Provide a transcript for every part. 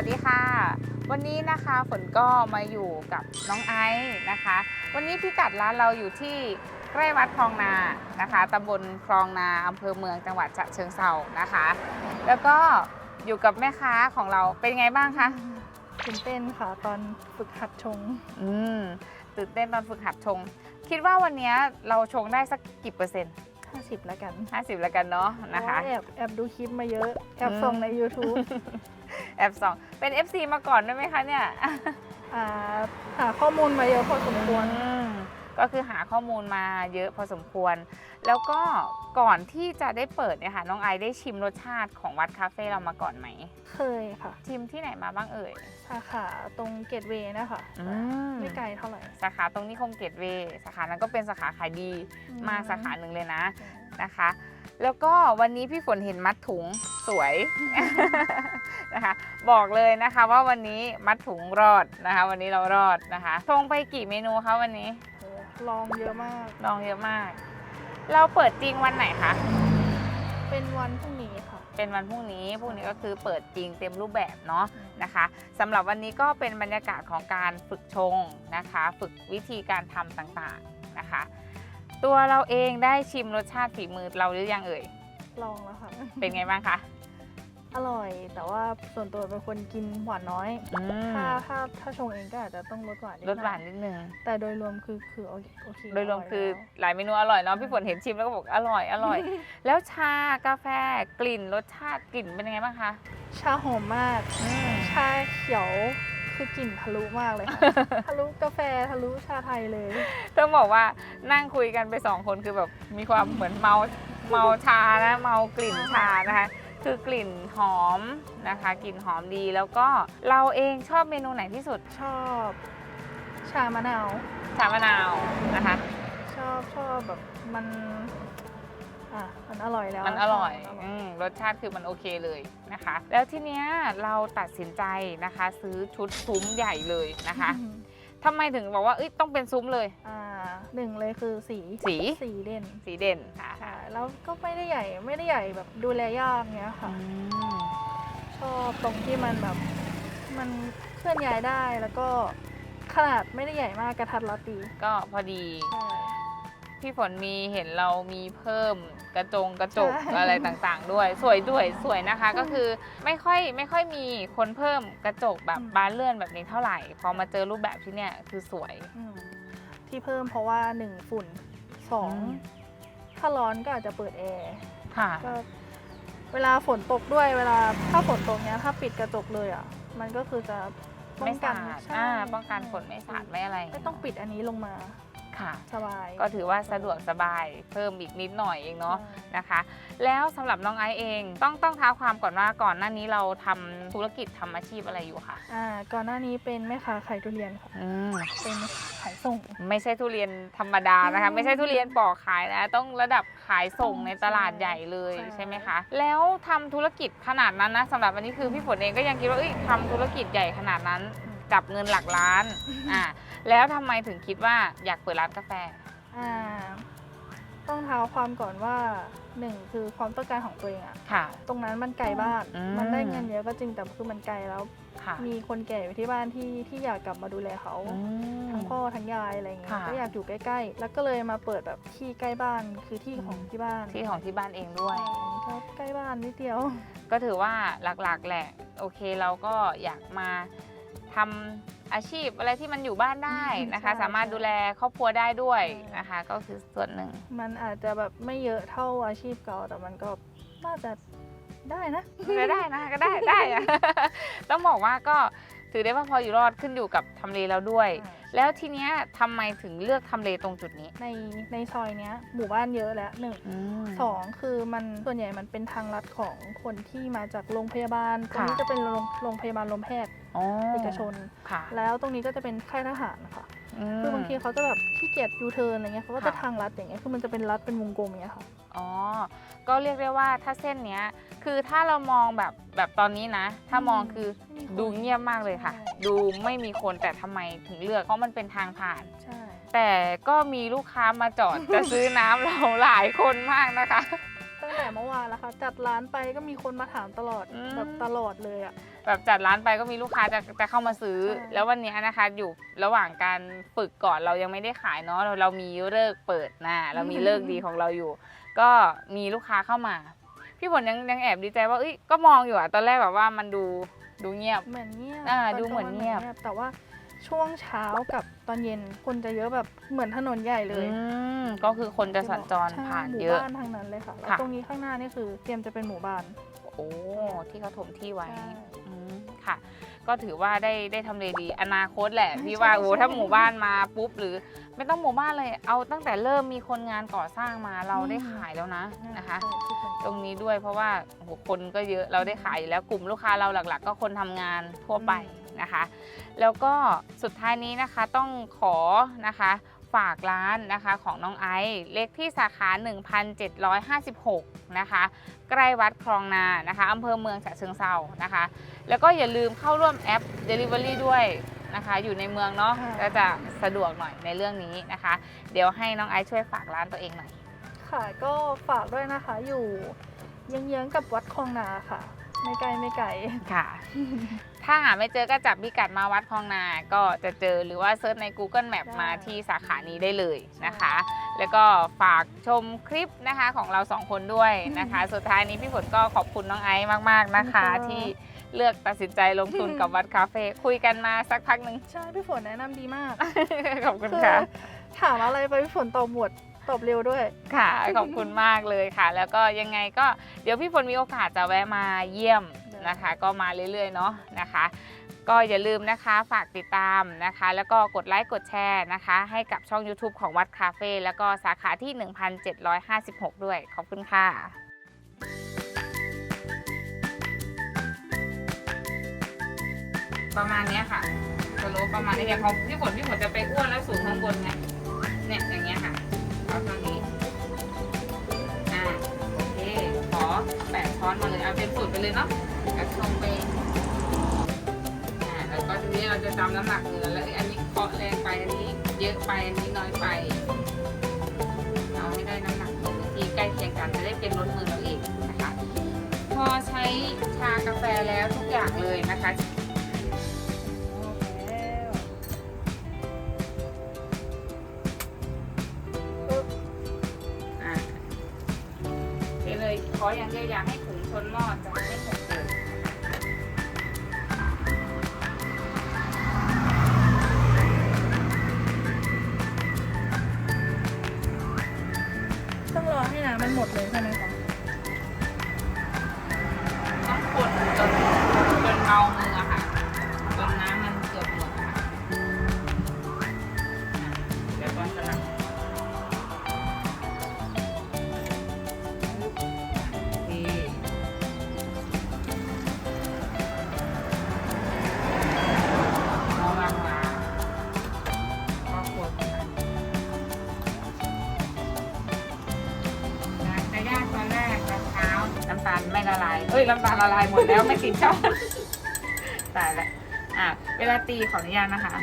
สวัสดีค่ะ วันนี้นะคะฝนก็มาอยู่กับน้องไอซ์นะคะ วันนี้พิกัดร้านเราอยู่ที่ใกล้วัดคลองนานะคะตำบลคลองนาอำเภอเมืองจังหวัดฉะเชิงเทรานะคะ แล้วก็อยู่กับแม่ค้าของเราเป็นไงบ้างคะตื่นเต้นค่ะตอนฝึกหัดชง อืมตื่นเต้นตอนฝึกหัดชง คิดว่าวันนี้เราชงได้สักกี่เปอร์เซ็นต์50แล้วกัน 50แล้วกันเนาะนะคะเพราว่าแอบแอบดูคลิปมาเยอะ แอบอืมส่งใน YouTube แอบสองเป็น FC มาก่อนด้วยไหมคะเนี่ย อ่าหาข้อมูลมาเยอะพอสมควร อืมก็คือหาข้อมูลมาเยอะพอสมควร แล้วก็ก่อนที่จะได้เปิดเนี่ยค่ะน้องไอซ์ได้ชิมรสชาติของวัดคาเฟ่เรามาก่อนไหม เคยค่ะ ชิมที่ไหนมาบ้างเอ่ย สาขาตรงเกตเวย์นะคะอืม ไม่ไกลเท่าไหร่สาขาตรงนี้คงเกตเวย์สาขานั้นก็เป็นสาขาขายดีมากสาขาหนึ่งเลยนะนะคะ แล้วก็วันนี้พี่ฝนเห็นมัดถุงสวย นะคะ บอกเลยนะคะว่าวันนี้มัดถุงรอดนะคะ วันนี้เรารอดนะคะชงไปกี่เมนูคะวันนี้โอ้ลองเยอะมาก ลองเยอะมาก เราเปิดจริงวันไหนคะเป็นวันพรุ่งนี้ค่ะ เป็นวันพรุ่งนี้ พรุ่งนี้ก็คือเปิดจริงเต็มรูปแบบเนาะนะคะสำหรับวันนี้ก็เป็นบรรยากาศของการฝึกชงนะคะ ฝึกวิธีการทำต่างๆนะคะ ตัวเราเองได้ชิมรสชาติฝีมือเราหรือยังเอ่ย ลองแล้วค่ะ เป็นไงบ้างคะ อร่อยแต่ว่าส่วนตัวเป็นคนกินหวานน้อย อืมถ้าถ้าถ้าชงเองก็อาจจะต้องลดหวานดรสหวานอยนิดนึง แต่โดยรวมคือคือโอเคโอเคโดยรวมคือร่ยแหลายเมนูอร่อยเนาะพี่ฝนเห็นชิมแล้วก็บอกอร่อยอร่อย แล้วชากาแฟกลิ่นรสชาติกลิ่นเป็นยังไงบ้างคะ ชาหอมมาก ชาเขียว คือกลิ่นทะลุมากเลยค่ะ ทะลุกาแฟทะลุชาไทยเลย ต้องบอกว่านั่งคุยกันไปสองคนคือแบบมีความเหมือนเมาเมาชานะเมากลิ่นชานะคะ คือกลิ่นหอมนะคะกลิ่นหอมดีแล้วก็เราเองชอบเมนูไหนที่สุดชอบ ชามะนาว ชามะนาวนะคะ ชอบชอบแบบมัน อะมันอร่อยแล้วมันอร่อยชบอืมรสชาติคือมันโอเคเลยนะคะ แล้วทีเนี้ยเราตัดสินใจนะคะ ซื้อชุดซุ้มใหญ่เลยนะคะอืมทำไมถึงบอกว่าเอ้ยต้องเป็นซุ้มเลย อ่าหนึ่งเลยคือสีสี สีเด่นสีเด่นค่ะใช่แล้วก็ไม่ได้ใหญ่ไม่ได้ใหญ่แบบดูแลยากเงี้ยอืค่ะมชอบตรงที่มันแบบมันเคลื่อนย้ายได้แล้วก็ขนาดไม่ได้ใหญ่มากกระทัดรัดดีก็พอดีใช่ พี่ฝนมีเห็นเรามีเพิ่มกระจงกระจกใช่ อะไรต่างๆ ด้วย สวยด้วยสวยนะคะก็คือไม่ค่อยไม่ค่อยมีคนเพิ่มกระจกแบบบานเลื่อนแบบนี้เท่าไหร่ พอมาเจอรูปแบบที่เนี่ยคือสวย อืมที่เพิ่มเพราะว่าหนึ่งฝุ่นสองอืมถ้าร้อนก็อาจจะเปิดแอร์ค่ะ ก็เวลาฝนตกด้วยเวลาถ้าฝนตกเนี้ยถ้าปิดกระจกเลยอะ มันก็คือจะป้อไม่งกัสานดใช่อ่าป้องกันฝนไม่สาดไม่อะไรไม่ต้องปิดอันนี้ลงมา ค่ะ สบาย ก็ถือว่าสะดวกสบายเพิ่มอีกนิดหน่อยเองเนาะใช่นะคะ แล้วสำหรับน้องไอซ์เองต้องต้องท้าความก่อนว่าก่อนหน้านี้เราทำธุรกิจทำอาชีพอะไรอยู่คะอ่าก่อนหน้านี้เป็นแม่ค้าขายทุเรียนค่ะอืมเป็นขายส่ง ไม่ใช่ทุเรียนธรรมดานะคะอืมไม่ใช่ทุเรียนปอกขายนะต้องระดับขายส่งในตลาดใหญ่เลยใช่ใช่ไหมคะ แล้วทำธุรกิจขนาดนั้นนะสำหรับวันนี้คือพี่ฝนเองก็ยังคิดว่าเอ้ยทำธุรกิจใหญ่ขนาดนั้นจับเงินหลักล้านอ่า แล้วทำไมถึงคิดว่าอยากเปิดร้านกาแฟ อ่าต้องเท้าความก่อนว่าหนึ่งคือความต้องการของตัวเองอะค่ะ ตรงนั้นมันไกลบ้านอืม มันได้เงินเยอะก็จริงแต่คือมันไกลแล้ว ค่ะมีคนแก่อยู่ที่บ้านที่ที่อยากกลับมาดูแลเขาอืม ทั้งพ่อทั้งยายอะไรเงี้ยค่ะ ก็อยากอยู่ใกล้ๆ แล้วก็เลยมาเปิดแบบที่ใกล้บ้านคือที่ของอืมที่บ้านที่ของที่บ้านเองด้วย ก็ใกล้บ้านนิดเดียว ก็ถือว่าหลักๆแหละ โอเคเราก็อยากมา ทำอาชีพอะไรที่มันอยู่บ้านได้นะคะใช่สามารถดูแลครอบครัวได้ด้วยนะคะ ก็คือส่วนหนึ่ง มันอาจจะแบบไม่เยอะเท่าอาชีพเก่าแต่มันก็น่าจะได้นะก็ได้นะก็ได้ได้อะต้องบอกว่าก็ถือได้ว่าพออยู่รอดขึ้นอยู่กับทำเลเราด้วย แล้วทีเนี้ยทำไมถึงเลือกทำเลตรงจุดนี้ ในในซอยเนี้ยหมู่บ้านเยอะแล้วหนึ่งสองคือมันส่วนใหญ่มันเป็นทางลัดของคนที่มาจากโรงพยาบาลตรงนี้ค่ะจะเป็นโรงโรงพยาบาลลมแพทย์อ๋อ เอกชน ค่ะ แล้วตรงนี้ก็จะเป็นค่ายทหารค่ะมคือบางทีเขาจะแบบขี้เกียจยูเทิร์นอะไรเงี้ยเขาก็จะค่ะ ทางลัดอย่างเงี้ย คือมันจะเป็นลัดเป็นวงกลมอย่างเงี้ยค่ะ อ๋อ ก็เรียกได้ว่าถ้าเส้นเนี้ย คือถ้าเรามองแบบแบบตอนนี้นะ ถ้ามองคือไม่มีคนดูเงียบมากเลยค่ะ ใช่ ดูไม่มีคนแต่ทำไมถึงเลือก เพราะมันเป็นทางผ่าน ใช่ แต่ก็มีลูกค้ามาจอด จะซื้อน้ำเราหลายคนมากนะคะต้อง แต่เมื่อวานแล้วค่ะจัดร้านไปก็มีคนมาถามตลอดอืม แบบตลอดเลยอะ แบบจัดร้านไปก็มีลูกค้าจะจะเข้ามาซื้อ ใช่ แล้ววันนี้นะคะอยู่ระหว่างการฝึกก่อนเรายังไม่ได้ขายเนาะเราเรามีเลิกษ์เปิดนะเรามีเลิกษ์ดีของเราอยู่ ก็มีลูกค้าเข้ามา พี่ฝนยังยังแอบดีใจว่าเอ้ยก็มองอยู่อะตอนแรกแบบว่ามันดูดูเงียบ เหมือนเงียบอ่าตดูเหมือนเงียบ แต่ว่า ช่วงเช้ากับตอนเย็นคนจะเยอะแบบเหมือนถนนใหญ่เลยอืมก็คือคนจะสัญจรใช่ผ่านหมู่เยอะบ้านทางนั้นเลยค่ะแล้วค่ะตรงนี้ข้างหน้านี่คือเตรียมจะเป็นหมู่บ้าน โอ้ที่เขาถมที่ไว้ใช่อืมค่ะ ก็ถือว่าได้ได้ทำเลดีอนาคตแหละใช่พี่ว่าใช่โอ้ใช่ถ้าหมู่บ้านมาปุ๊บหรือไม่ต้องหมู่บ้านเลยเอาตั้งแต่เริ่มมีคนงานก่อสร้างมาเราได้ขายแล้วนะนะคะใช่ที่สนใจตรงนี้ด้วยเพราะว่าโอ้โหคนก็เยอะเราได้ขายอยู่แล้วกลุ่มลูกค้าเราหลัก ๆ ก็คนทำงานทั่วไป นะคะ แล้วก็สุดท้ายนี้นะคะต้องขอนะคะฝากร้านนะคะของน้องไอซ์เลขที่สาขา 1756 นะคะ ใกล้วัดคลองนานะคะอำเภอเมืองฉะเชิงเซานะคะ แล้วก็อย่าลืมเข้าร่วมแอป Delivery ด้วยนะคะ อยู่ในเมืองเนาะค่ะก็จะสะดวกหน่อยในเรื่องนี้นะคะ เดี๋ยวให้น้องไอซ์ช่วยฝากร้านตัวเองหน่อย ค่ะ ก็ฝากด้วยนะคะอยู่เยื้องๆกับวัดคลองนาค่ะ ไม่ไกลไม่ไกลค่ะ ถ้าหาไม่เจอก็จับพิกัดมาวัดคลองนาก็จะเจอหรือว่าเซิร์ชใน Google Map ได้มาที่สาขานี้ได้เลยนะคะ แล้วก็ฝากชมคลิปนะคะของเราสองคนด้วยนะคะ สุดท้ายนี้พี่ฝนก็ขอบคุณน้องไอซ์มาก ๆนะคะ ที่เลือกตัดสินใจลงทุนกับวัดคาเฟ่คุยกันมาสักพักหนึ่งใช่พี่ฝนแนะนำดีมาก ขอบคุณคือค่ะ ถามอะไรไปพี่ฝนตอบหมด ตอบเร็วด้วย ค่ะ ขอบคุณมากเลยค่ะ แล้วก็ยังไงก็เดี๋ยวพี่ฝนมีโอกาสจะแวะมาเยี่ยมนะคะ ก็มาเรื่อยๆเนาะนะคะ ก็อย่าลืมนะคะฝากติดตามนะคะ แล้วก็กดไลค์กดแชร์นะคะ ให้กับช่อง YouTube ของวัดคาเฟ่แล้วก็สาขาที่ 1756 ด้วย ขอบคุณค่ะประมาณเนี้ยค่ะสโลปประมาณนี้เดี๋ยวของพี่ฝนพี่ฝนจะไปอ้วนแล้วสูงข้างบนไงเนี่ยอย่างเงี้ยค่ะ เอาตรงนี้ อ่าโอเค ขอแปดช้อนมาเลย เอาเต็มสูตรไปเลยเนาะกระชงไปอ่าแล้วก็ทีนี้เราจะจำน้ำหนักเนื้อแล้วอันนี้เคาะแรงไปอันนี้เยอะไปอันนี้น้อยไป เอาให้ได้น้ำหนักเนื้อที่ใกล้เคียงกันจะได้เป็นรสมือเราเองนะคะ พอใช้ชากาแฟแล้วทุกอย่างเลยนะคะ ขออย่างเดียวอยากให้ถุงชนหม้อจะไม่ผงเกิดต้องรอให้น้ำมันหมดเลยใช่ไหม น้ำตาลละลายหมดแล้วไม่ติดช่องตายแล้วอะเวลาตีขออนุญาตนะคะ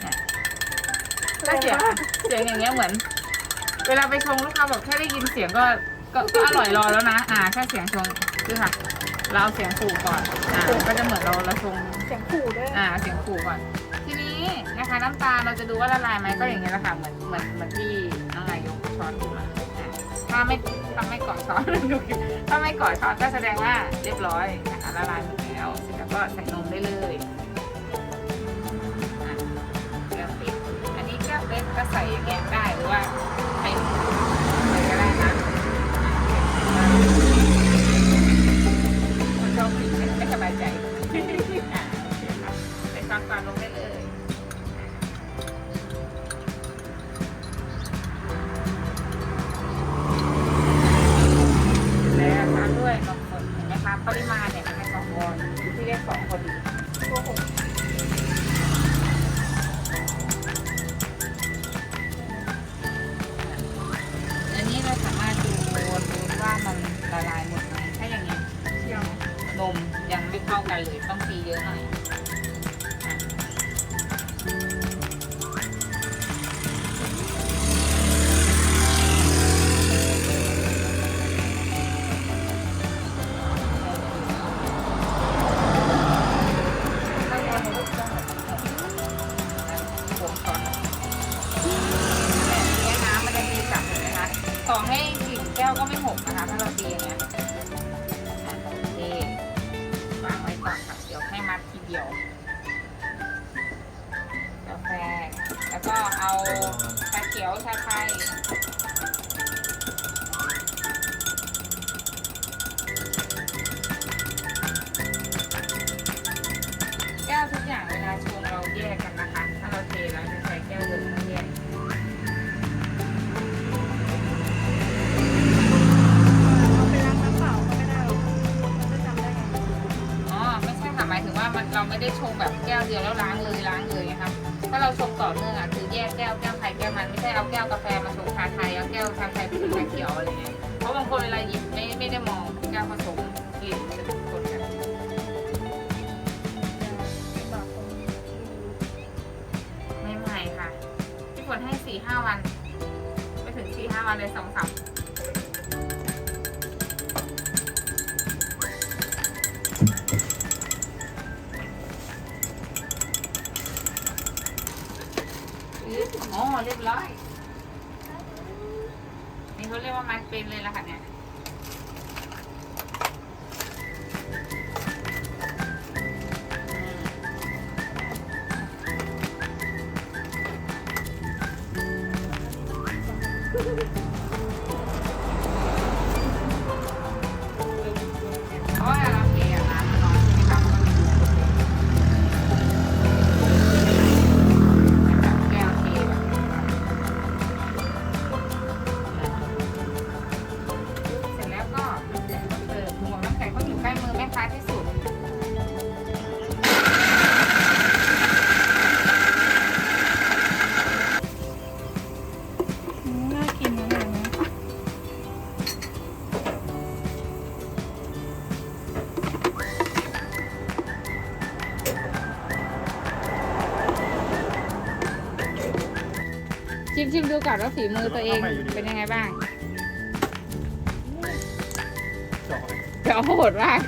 เนี่ยถ้าเสียงเสียงอย่างเงี้ยเหมือน เวลาไปชงลูกค้าบอกแค่ได้ยินเสียงก็ก็ก็อร่อยรอแล้วนะ อ่าแค่เสียงชงคือค่ะ เราเอาเสียงขู่ก่อน อ่าก็จะเหมือนเราเราชงเสียงขู่ด้วยอ่าเสียงขู่ก่อน ทีนี้นะคะน้ำตาลเราจะดูว่าละลายไหมก็อย่างเงี้ยแหละค่ะเหมือนเหมือนเหมือนที่น้องนายยกช้อนขึ้นมาอะถ้าไม่ ถ้าไม่ก่อช้อนถ้าไม่ก่อช้อนก็แสดงว่าเรียบร้อยนะคะละลายหมดแล้วเสร็จแล้วก็ใส่นมได้เลยอะแก้วปิดอันนี้แก้วเป็ดก็ใส่อย่างเงี้ยได้หรือว่า เขียวชาไทยแก้วทุกอย่างเวลาชงเราแยกกันนะคะ ถ้าเราเทแล้วจะใช้แก้วเดิมต้องแยกเอาไปล้างน้ำเปล่าก็ไม่ได้หรอกมันจะจำได้ไงอ๋อไม่ใช่ค่ะหมายถึงว่ามันเราไม่ได้ชงแบบแก้วเดียวแล้วล้างเลยล้างเลยนะคะถ้าเราชงต่อเนื่อง แก้วแก้วมันไม่ใช่เอาแก้วกาแฟมาชงชาไทยเอาแก้วชาไทยไปชงชาเขียวอะไรเงี้ยเพราะบางคนเวลาหยิบไม่ไม่ได้มองแก้วผสมกลิ่นจะเป็นคนกันแบบตรงนี้ไม่ใหม่ค่ะพี่ฝนให้สี่ห้าวัน ไม่ถึงสี่ห้าวันเลยสองสาม ชิมชิมดูก่อนว่าฝีมือตัวเองเป็นยังไงบ้างจอกเลยเดี๋ยวโหดมาก